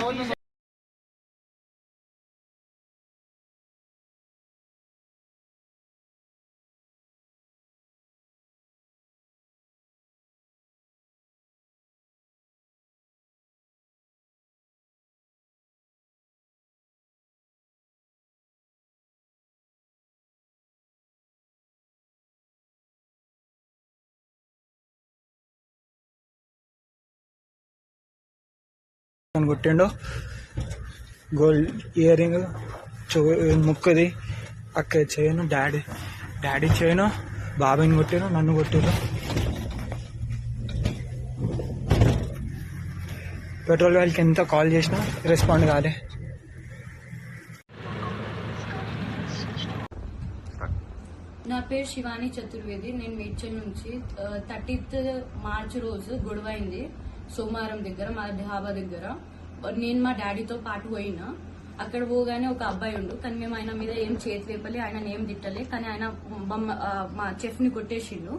todos los అని కొట్టిండు. Gold ear ring చో ముక్కది అక్క చేయను డాడీ డాడీ చేయను బాబాయ్ని కొట్టారు నన్ను కొట్టారు పెట్రోల్ వాళ్ళకి ఎంత కాల్ చేసినా రెస్పాండ్ కాలే. నా పేరు శివాని చతుర్వేది. నేను మేడ్చల్ నుంచి థర్టీత్ మార్చ్ రోజు గొడవైంది సోమవారం దగ్గర మా ఢాబా దగ్గర. నేను మా డాడీతో పాటు పోయినా. అక్కడ పోగానే ఒక అబ్బాయి ఉండు. కానీ మేము ఆయన మీద ఏం చేతి లేపలే ఆయన ఏం తిట్టలే. కానీ ఆయన మా చెఫ్ని కొట్టేసిండు.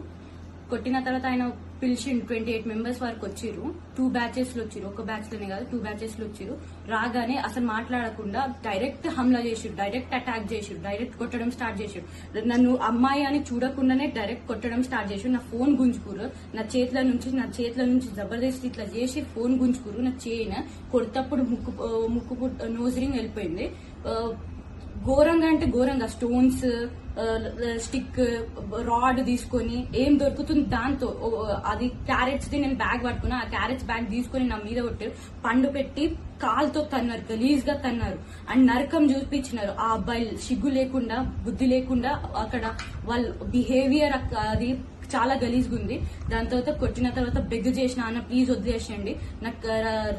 కొట్టిన తర్వాత ఆయన పిలిచిండు ట్వంటీ ఎయిట్ మెంబర్స్ వరకు వచ్చిర్రు. టూ బ్యాచెస్లో వచ్చిరు ఒక బ్యాచ్లోనే కాదు టూ బ్యాచెస్లో వచ్చిరు రాగానే అసలు మాట్లాడకుండా డైరెక్ట్ హమ్లా చేసిరు డైరెక్ట్ అటాక్ చేసిరు డైరెక్ట్ కొట్టడం స్టార్ట్ చేసిరు నన్ను అమ్మాయి అని చూడకుండానే డైరెక్ట్ కొట్టడం స్టార్ట్ చేసిరు నా ఫోన్ గుంజుకురు నా చేతుల నుంచి నా చేతుల నుంచి జబర్దస్త్ ఇట్లా చేసి ఫోన్ గుంజుకురు నా చేయిన కొడతప్పుడు ముక్కు ముక్కు నోజ్ రింగ్ వెళ్ళిపోయింది ఘోరంగా అంటే ఘోరంగా స్టోన్స్ స్టిక్ రాడ్ తీసుకొని ఏం దొరుకుతుంది దాంతో? అది క్యారెట్స్ ది నేను బ్యాగ్ పట్టుకున్నా. ఆ క్యారెట్స్ బ్యాగ్ తీసుకొని నా మీద కొట్టారు పండు పెట్టి కాల్తో తన్నారు గలీజ్గా తన్నారు. అండ్ నరకం చూపించినారు. ఆ అబ్బాయి సిగ్గు లేకుండా బుద్ధి లేకుండా అక్కడ వాళ్ళ బిహేవియర్ అది చాలా గలీజ్గా ఉంది దాని తర్వాత కొట్టిన తర్వాత బెగ్గు చేసిన అన్న ప్లీజ్ వదిలేసేయండి. నాకు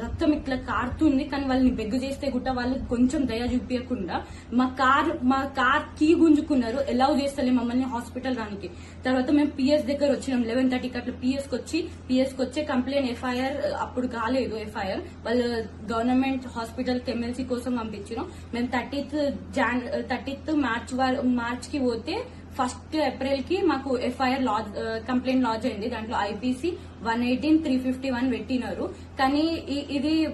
రక్తం ఇట్లా కారుతుంది కానీ వాళ్ళని బెగ్గు చేస్తే గుట్ట వాళ్ళు కొంచెం దయ చూపించకుండా మా కార్ మా కార్ కీ గుంజుకున్నారు ఎలా చేస్తలే మమ్మల్ని హాస్పిటల్ రానికి. తర్వాత మేము పిఎస్ దగ్గర వచ్చినాం లెవెన్ థర్టీకి అట్లా పిఎస్కి వచ్చి పిఎస్కి వచ్చే కంప్లైంట్ ఎఫ్ఐఆర్ అప్పుడు కాలేదు ఎఫ్ఐఆర్ వాళ్ళు గవర్నమెంట్ హాస్పిటల్ ఎమ్మెల్సీ కోసం పంపించినాం. మేము థర్టీత్ జాన్ థర్టీత్ మార్చ్ మార్చ్కి పోతే ఫస్ట్ ఏప్రిల్కి మాకు ఎఫ్ఐఆర్ లాజ్ కంప్లైంట్ లాజ్ అయింది. దాంట్లో IPC one eighteen three fifty one పెట్టినారు. కానీ ఇది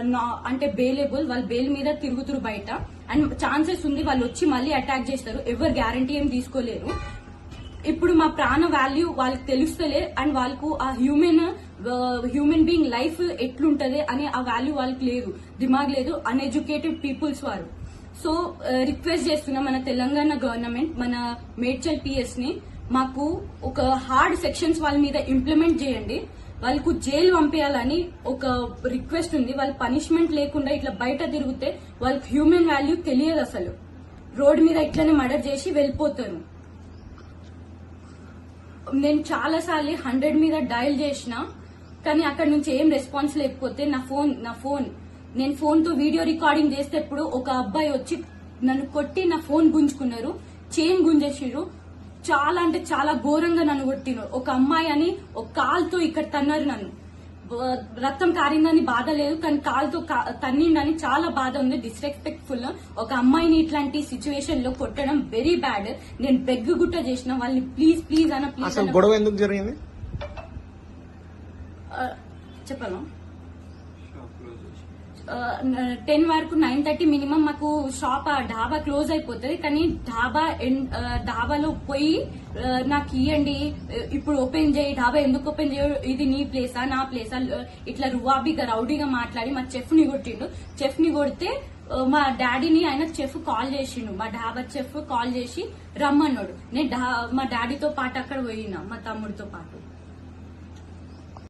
నా- అంటే బెయిలబుల్ వాళ్ళు బెయిల్ మీద తిరుగుతురు బయట. అండ్ ఛాన్సెస్ ఉంది వాళ్ళు వచ్చి మళ్ళీ అటాక్ చేస్తారు. ఎవరు గ్యారంటీ ఏం తీసుకోలేరు. ఇప్పుడు మా ప్రాణ వాల్యూ వాళ్ళకి తెలుస్తలే అండ్ వాళ్ళకు ఆ హ్యూమన్ హ్యూమన్ బీయింగ్ లైఫ్ ఎట్లుంటది అనే ఆ వాల్యూ వాళ్ళకి లేదు. దిమాగ్ లేదు అన్ఎడ్యుకేటెడ్ పీపుల్స్ వారు. సో uh, రిక్వెస్ట్ చేస్తున్నా మన తెలంగాణ గవర్నమెంట్ మన మేడ్చల్ పిఎస్ని మాకు ఒక హార్డ్ సెక్షన్స్ వాళ్ళ మీద ఇంప్లిమెంట్ చేయండి. వాళ్ళకు జైలు పంపించాలని ఒక రిక్వెస్ట్ ఉంది. వాళ్ళు పనిష్మెంట్ లేకుండా ఇట్లా బయట తిరిగితే వాళ్ళకి హ్యూమన్ వాల్యూ తెలియదు అసలు. రోడ్ మీద ఇట్లనే మర్డర్ చేసి వెళ్ళిపోతారు. నేను చాలా సార్లు హండ్రెడ్ మీద డయల్ చేసిన కానీ అక్కడ నుంచి ఏం రెస్పాన్స్ లేకపోతే నా ఫోన్ నా ఫోన్ నేను ఫోన్తో వీడియో రికార్డింగ్ చేసేటప్పుడు ఒక అబ్బాయి వచ్చి నన్ను కొట్టి నా ఫోన్ గుంజుకున్నారు చైన్ గుంజేసిర్రు చాలా అంటే చాలా ఘోరంగా నన్ను కొట్టినారు ఒక అమ్మాయి అని ఒక కాల్తో ఇక్కడ తన్నారు నన్ను. రక్తం కారిందని బాధ లేదు కానీ కాలుతో తన్నిండని చాలా బాధ ఉంది డిస్రెస్పెక్ట్ఫుల్ ఒక అమ్మాయిని ఇట్లాంటి సిచ్యువేషన్లో కొట్టడం వెరీ బ్యాడ్ నేను బెగ్గు గుట్ట చేసిన వాళ్ళని ప్లీజ్ ప్లీజ్ అన్న ప్లీజ్ గొడవ ఎందుకు జరిగింది? చెప్పాను? టెన్ వరకు నైన్ థర్టీ మినిమం మాకు షాప్ ఆ క్లోజ్ అయిపోతుంది. కానీ డాబా ఎన్- పోయి నాకు ఇవ్వండి ఇప్పుడు ఓపెన్ చేయి డాబా ఎందుకు ఓపెన్ చేయ? ఇది నీ ప్లేసా నా ప్లేసా? ఇట్లా రువాబీగా రౌడీగా మాట్లాడి మా చెఫ్ని కొట్టిండు. చెఫ్ని కొడితే మా డాడీని ఆయన చెఫ్ కాల్ చేసిండు. మా డాబా చెఫ్ కాల్ చేసి రమ్మన్నాడు. నేను మా డాడీతో పాటు అక్కడ పోయినా మా తమ్ముడితో పాటు.